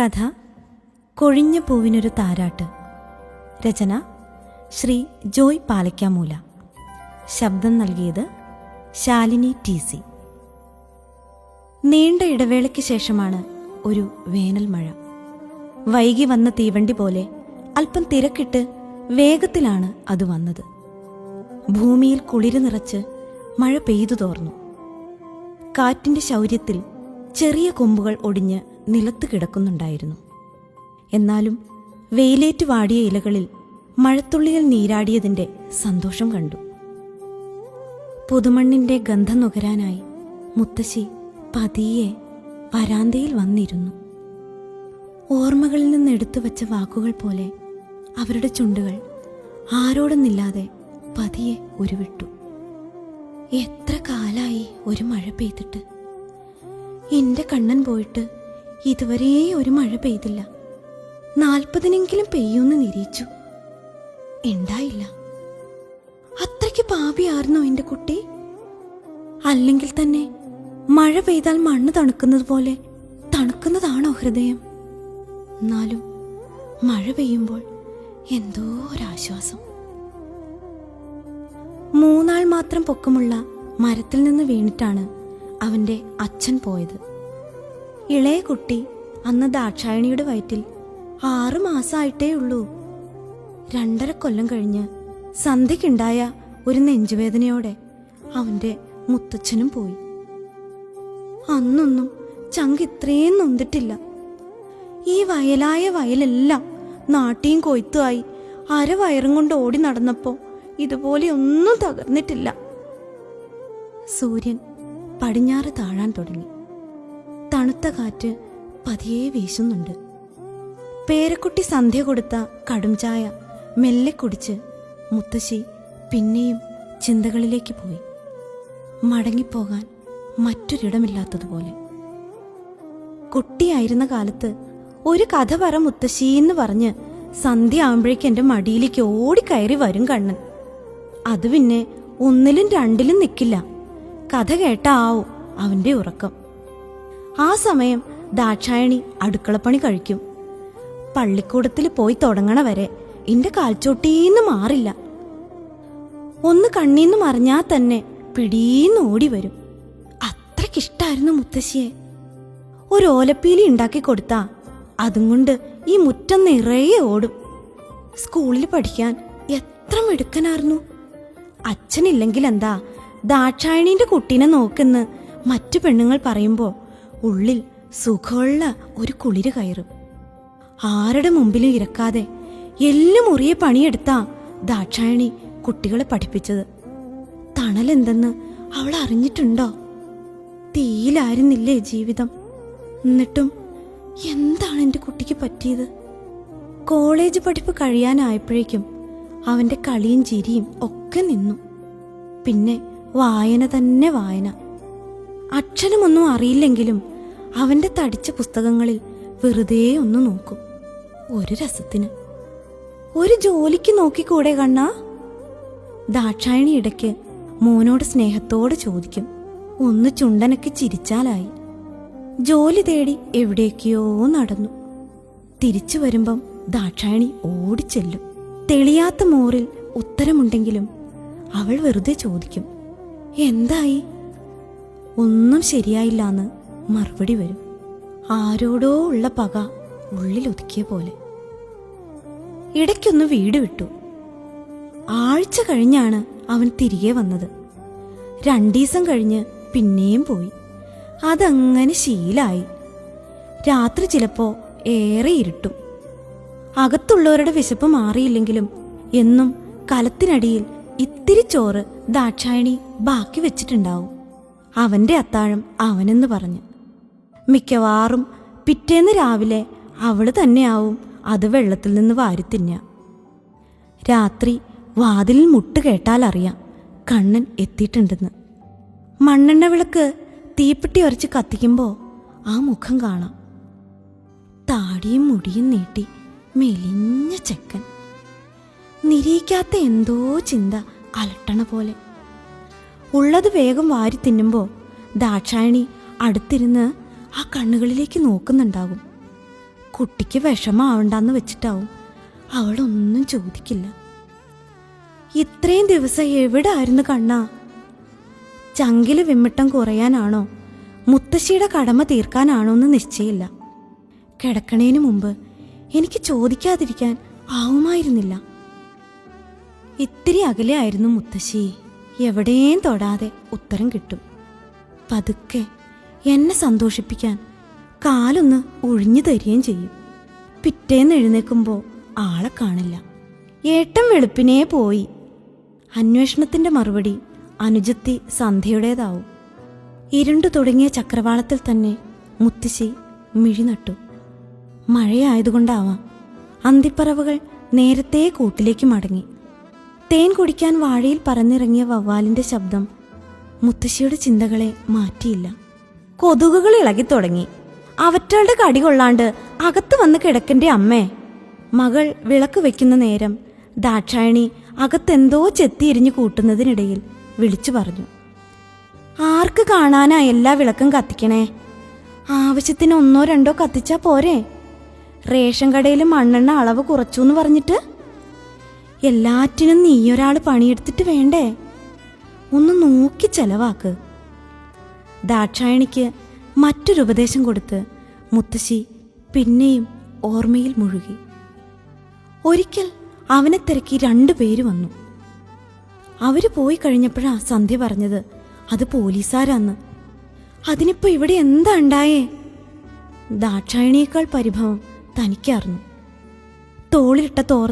കഥ കൊഴിഞ്ഞ പൂവിനൊരു താരാട്ട്. രചന ശ്രീ ജോയ് പാലയ്ക്കാമൂല. ശബ്ദം നൽകിയത് ശാലിനി ടി സി. നീണ്ട ഇടവേളയ്ക്ക് ശേഷമാണ് ഒരു വേനൽ മഴ. വൈകി വന്ന തീവണ്ടി പോലെ അല്പം തിരക്കിട്ട് വേഗത്തിലാണ് അത് വന്നത്. ഭൂമിയിൽ കുളിര് നിറച്ച് മഴ പെയ്തു തോർന്നു. കാറ്റിന്റെ ശൗര്യത്തിൽ ചെറിയ കൊമ്പുകൾ ഒടിഞ്ഞ് നിലത്ത് കിടക്കുന്നുണ്ടായിരുന്നു. എന്നാലും വെയിലേറ്റ് വാടിയ ഇലകളിൽ മഴത്തുള്ളിയിൽ നീരാടിയതിന്റെ സന്തോഷം കണ്ടു. പുതുമണ്ണിന്റെ ഗന്ധം നുകരാനായി മുത്തശ്ശി പതിയെ വരാന്തയിൽ വന്നിരുന്നു. ഓർമ്മകളിൽ നിന്ന് എടുത്തു വച്ച വാക്കുകൾ പോലെ അവരുടെ ചുണ്ടുകൾ ആരോടൊന്നില്ലാതെ പതിയെ ഉരുവിട്ടു. എത്ര കാലായി ഒരു മഴ പെയ്തിട്ട്? എന്റെ കണ്ണൻ പോയിട്ട് ഇതുവരെ ഒരു മഴ പെയ്തില്ല. നാൽപ്പതിനെങ്കിലും പെയ്യൂന്ന് നിരീച്ചു. ഉണ്ടായില്ല അത്രയ്ക്ക് പാപിയായിരുന്നോ എന്റെ കുട്ടി? അല്ലെങ്കിൽ തന്നെ മഴ പെയ്താൽ മണ്ണ് തണുക്കുന്നത് പോലെ തണുക്കുന്നതാണോ ഹൃദയം? എന്നാലും മഴ പെയ്യുമ്പോൾ എന്തോ ഒരാശ്വാസം. മൂന്നാൾ മാത്രം പൊക്കമുള്ള മരത്തിൽ നിന്ന് വീണിട്ടാണ് അവന്റെ അച്ഛൻ പോയത്. ഇളയ കുട്ടി അന്ന് ദാക്ഷായണിയുടെ വയറ്റിൽ ആറു മാസമായിട്ടേ ഉള്ളൂ. രണ്ടര കൊല്ലം കഴിഞ്ഞ് സന്ധ്യക്കുണ്ടായ ഒരു നെഞ്ചുവേദനയോടെ അവന്റെ മുത്തച്ഛനും പോയി. അന്നൊന്നും ചങ്ക് ഇത്രയും നൊന്തിട്ടില്ല. ഈ വയലായ വയലെല്ലാം നാട്ടിയും കൊയ്ത്തുമായി അര വയറും കൊണ്ട് ഓടി നടന്നപ്പോ ഇതുപോലെ ഒന്നും തകർന്നിട്ടില്ല. സൂര്യൻ പടിഞ്ഞാറ് താഴാൻ തുടങ്ങി. തണുത്ത കാറ്റ് പതിയെ വീശുന്നുണ്ട്. പേരക്കുട്ടി സന്ധ്യ കൊടുത്ത കടും ചായ മെല്ലെ കുടിച്ച് മുത്തശ്ശി പിന്നെയും ചിന്തകളിലേക്ക് പോയി. മടങ്ങിപ്പോകാൻ മറ്റൊരിടമില്ലാത്തതുപോലെ. കുട്ടിയായിരുന്ന കാലത്ത് ഒരു കഥ പറ മുത്തശ്ശി എന്ന് പറഞ്ഞ് സന്ധ്യ ആവുമ്പോഴേക്ക് എന്റെ മടിയിലേക്ക് ഓടിക്കയറി വരും കണ്ണൻ. അത് പിന്നെ ഒന്നിലും രണ്ടിലും നിൽക്കില്ല കഥ കേട്ടാവും അവന്റെ ഉറക്കം. ആ സമയം ദാക്ഷായണി അടുക്കളപ്പണി കഴിക്കും. പള്ളിക്കൂടത്തിൽ പോയി തുടങ്ങണ വരെ എന്റെ കാൽച്ചോട്ടീന്ന് മാറില്ല. ഒന്ന് കണ്ണീന്ന് മറിഞ്ഞാ തന്നെ പിടീന്ന് ഓടി വരും. അത്രക്കിഷ്ടായിരുന്നു മുത്തശ്ശിയെ. ഒരു ഓലപ്പീലി ഉണ്ടാക്കി കൊടുത്താ അതും കൊണ്ട് ഈ മുറ്റം നിറയെ ഓടും. സ്കൂളിൽ പഠിക്കാൻ എത്ര മിടുക്കനായിരുന്നു അച്ഛനില്ലെങ്കിൽ എന്താ ദാക്ഷായണീന്റെ കുട്ടീനെ നോക്കെന്ന് മറ്റു പെണ്ണുങ്ങൾ പറയുമ്പോ ഉള്ളിൽ സുഖമുള്ള ഒരു കുളിര് കയറും. ആരുടെ മുമ്പിലും ഇരക്കാതെ എല്ലും മുറിയെ പണിയെടുത്താ ദാക്ഷായണി കുട്ടികളെ പഠിപ്പിച്ചത്. തണലെന്തെന്ന് അവൾ അറിഞ്ഞിട്ടുണ്ടോ? തീയിലായിരുന്നില്ലേ ജീവിതം? എന്നിട്ടും എന്താണ് എന്റെ കുട്ടിക്ക് പറ്റിയത്? കോളേജ് പഠിപ്പ് കഴിയാനായപ്പോഴേക്കും അവന്റെ കളിയും ചിരിയും ഒക്കെ നിന്നു. പിന്നെ വായന തന്നെ വായന. അക്ഷരമൊന്നും അറിയില്ലെങ്കിലും അവന്റെ തടിച്ച പുസ്തകങ്ങളിൽ വെറുതെ ഒന്ന് നോക്കും. ഒരു രസത്തിന്. ഒരു ജോലിക്ക് നോക്കിക്കൂടെ കണ്ണാ? ദാക്ഷായണി ഇടയ്ക്ക് മോനോട് സ്നേഹത്തോടെ ചോദിക്കും. ഒന്ന് ചുണ്ടനക്ക് ചിരിച്ചാലായി. ജോലി തേടി എവിടേക്കോ നടന്നു. തിരിച്ചു വരുമ്പം ദാക്ഷായണി ഓടിച്ചെല്ലും. തെളിയാത്ത മോറിൽ ഉത്തരമുണ്ടെങ്കിലും അവൾ വെറുതെ ചോദിക്കും. എന്തായി? ഒന്നും ശരിയായില്ല എന്ന് മറുപടി വരും. ആരോടോ ഉള്ള പക ഉള്ളിൽ ഒതുക്കിയ പോലെ. ഇടയ്ക്കൊന്ന് വീട് വിട്ടു. ആഴ്ച കഴിഞ്ഞാണ് അവൻ തിരികെ വന്നത്. രണ്ടീസം കഴിഞ്ഞ് പിന്നെയും പോയി. അതങ്ങനെ ശീലായി. രാത്രി ചിലപ്പോ ഏറെ ഇരുട്ടും. അകത്തുള്ളവരുടെ വിശപ്പ് മാറിയില്ലെങ്കിലും എന്നും കലത്തിനടിയിൽ ഇത്തിരി ചോറ് ദാക്ഷായണി ബാക്കി വെച്ചിട്ടുണ്ടാവും. അവന്റെ അത്താഴം അവനെന്ന് പറഞ്ഞു. മിക്കവാറും പിറ്റേന്ന് രാവിലെ അവൾ തന്നെയാവും അത് വെള്ളത്തിൽ നിന്ന് വാരി തിന്നുക. രാത്രി വാതിലിൽ മുട്ട് കേട്ടാലറിയാം കണ്ണൻ എത്തിയിട്ടുണ്ടെന്ന്. മണ്ണെണ്ണ വിളക്ക് തീപ്പെട്ടി ഉരച്ച് കത്തിക്കുമ്പോൾ ആ മുഖം കാണാം. താടിയും മുടിയും നീട്ടി മെലിഞ്ഞ ചെക്കൻ. നിരീക്കാത്ത എന്തോ ചിന്ത അലട്ടണ പോലെ. ഉള്ളത് വേഗം വാരി തിന്നുമ്പോൾ ദാക്ഷായണി അടുത്തിരുന്ന് ആ കണ്ണുകളിലേക്ക് നോക്കുന്നുണ്ടാകും. കുട്ടിക്ക് വിഷമാവണ്ടെന്ന് വെച്ചിട്ടാവും അവളൊന്നും ചോദിക്കില്ല. ഇത്രയും ദിവസം എവിടെ ആയിരുന്നു കണ്ണാ? ചങ്കിൽ വിമ്മിട്ടം കുറയാനാണോ? മുത്തശ്ശിയുടെ കടമ തീർക്കാനാണോ എന്ന് നിശ്ചയില്ല കിടക്കണേന് മുമ്പ് എനിക്ക് ചോദിക്കാതിരിക്കാൻ ആവുമായിരുന്നില്ല. ഇത്തിരി അകലെ ആയിരുന്നു മുത്തശ്ശി. എവിടെയും തൊടാതെ ഉത്തരം കിട്ടും. പതുക്കെ എന്നെ സന്തോഷിപ്പിക്കാൻ കാലൊന്ന് ഒഴിഞ്ഞു തരികയും ചെയ്യും. പിറ്റേന്ന് എഴുന്നേൽക്കുമ്പോൾ ആളെ കാണില്ല. ഏട്ടം വെളുപ്പിനേ പോയി. അന്വേഷണത്തിന്റെ മറുപടി അനുജത്തി സന്ധ്യയുടേതാവും. ഇരുണ്ടു തുടങ്ങിയ ചക്രവാളത്തിൽ തന്നെ മുത്തശ്ശി മിഴി നട്ടു. മഴയായതുകൊണ്ടാവാം അന്തിപ്പറവുകൾ നേരത്തെ കൂട്ടിലേക്ക് മടങ്ങി. തേൻ കുടിക്കാൻ വാഴയിൽ പറന്നിറങ്ങിയ വവ്വാലിന്റെ ശബ്ദം മുത്തശ്ശിയുടെ ചിന്തകളെ മാറ്റിയില്ല. കൊതുകുകൾ ഇളകി തുടങ്ങി അവറ്റകളുടെ കടി കൊള്ളാണ്ട് അകത്ത് വന്ന് കിടക്കന്റെ അമ്മേ. മകൾ വിളക്ക് വെക്കുന്ന നേരം ദാക്ഷായണി അകത്തെന്തോ ചെത്തിയിരിഞ്ഞു കൂട്ടുന്നതിനിടയിൽ വിളിച്ചു പറഞ്ഞു. ആർക്ക് കാണാനാ എല്ലാ വിളക്കും കത്തിക്കണേ? ആവശ്യത്തിന് ഒന്നോ രണ്ടോ കത്തിച്ചാ പോരെ? റേഷൻ കടയിൽ മണ്ണെണ്ണ അളവ് കുറച്ചു എന്ന് പറഞ്ഞിട്ട് എല്ലാറ്റിനും നീയൊരാൾ പണിയെടുത്തിട്ട് വേണ്ടേ? ഒന്ന് നോക്കി ചെലവാക്ക്. ദാക്ഷായണിക്ക് മറ്റൊരു ഉപദേശം കൊടുത്ത് മുത്തശ്ശി പിന്നെയും ഓർമ്മയിൽ മുഴുകി. ഒരിക്കൽ അവനെ തിരക്കി രണ്ടു പേര് വന്നു. അവർ പോയി കഴിഞ്ഞപ്പോഴാ സന്ധ്യ പറഞ്ഞത് അത് പോലീസാരാന്ന്. അതിനിപ്പോ ഇവിടെ എന്താ ഉണ്ടായേ? ദാക്ഷായണിയേക്കാൾ പരിഭവം തനിക്കറിഞ്ഞു. തോളിലിട്ട തോർത്ത്